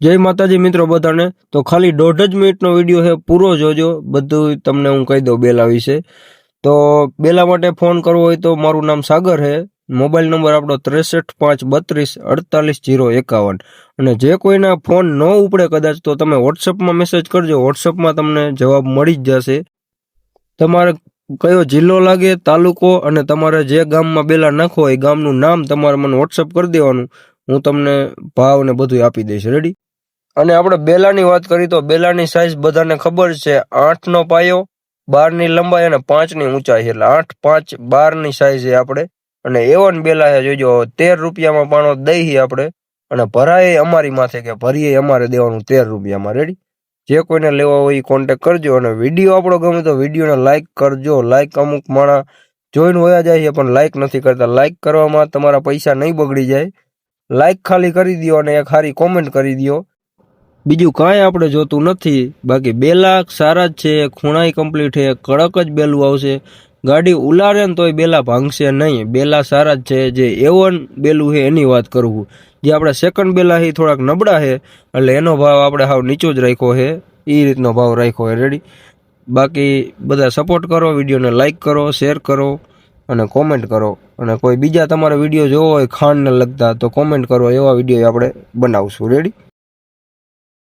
જય માતાજી મિત્રો બધાને. તો ખાલી દોઢ જ મિનિટનો વીડિયો છે, પૂરો જોજો. બધું તમને હું કહી દઉં બેલા વિશે. તો બેલા માટે ફોન કરવો હોય તો મારું નામ સાગર છે. મોબાઈલ નંબર આપણો ત્રેસઠ પાંચ બત્રીસ અડતાલીસ જીરો એકાવન. અને જે કોઈના ફોન ન ઉપડે કદાચ તો તમે વોટ્સઅપમાં મેસેજ કરજો. વોટ્સઅપમાં તમને જવાબ મળી જ જશે. તમારે કયો જિલ્લો લાગે, તાલુકો અને તમારે જે ગામમાં બેલા નાખો એ ગામનું નામ તમારે મને વોટ્સઅપ કરી દેવાનું. હું તમને ભાવ ને બધું આપી દઈશ. રેડી અને આપણે બેલાની વાત કરી તો બેલાની સાઈઝ બધાને ખબર છે. આઠનો પાયો, બારની લંબાઈ અને પાંચની ઊંચાઈ. એટલે આઠ, પાંચ, બારની સાઈઝ છે આપણે. અને એવન બેલા છે, જોજો, તેર રૂપિયામાં પાણો દઈએ આપણે. અને ભરાય અમારી માથે કે ભરીએ અમારે દેવાનું તેર રૂપિયામાં. રેડી જે કોઈને લેવા હોય એ કોન્ટેક કરજો. અને વીડિયો આપણો ગમે તો વિડીયોને લાઇક કરજો. લાઇક અમુક માણા જોઈને હોયા જાય છે, પણ લાઈક નથી કરતા. લાઈક કરવામાં તમારા પૈસા નહીં બગડી જાય. લાઈક ખાલી કરી દો અને એક સારી કોમેન્ટ કરી દો બીજું કાંઈ આપણે જોતું નથી. બાકી બે લાખ સારા જ છે, ખૂણાઈ કમ્પ્લીટ છે, કડક જ બેલું આવશે. ગાડી ઉલારે ને તોય બેલા ભાંગશે નહીં. બેલા સારા જ છે, જે એવન બેલું છે એની વાત કરું જે આપણે સેકન્ડ બેલા છે થોડાક નબળા છે, એટલે એનો ભાવ આપણે હાવ નીચો જ રાખ્યો છે. એ રીતનો ભાવ રાખ્યો છે. રેડી બાકી બધા સપોર્ટ કરો, વિડીયોને લાઇક કરો શેર કરો અને કોમેન્ટ કરો. અને કોઈ બીજા તમારે વીડિયો જોવો હોય ખાંડને લગતા, તો કોમેન્ટ કરો. એવા વીડિયો આપણે બનાવશું. રેડી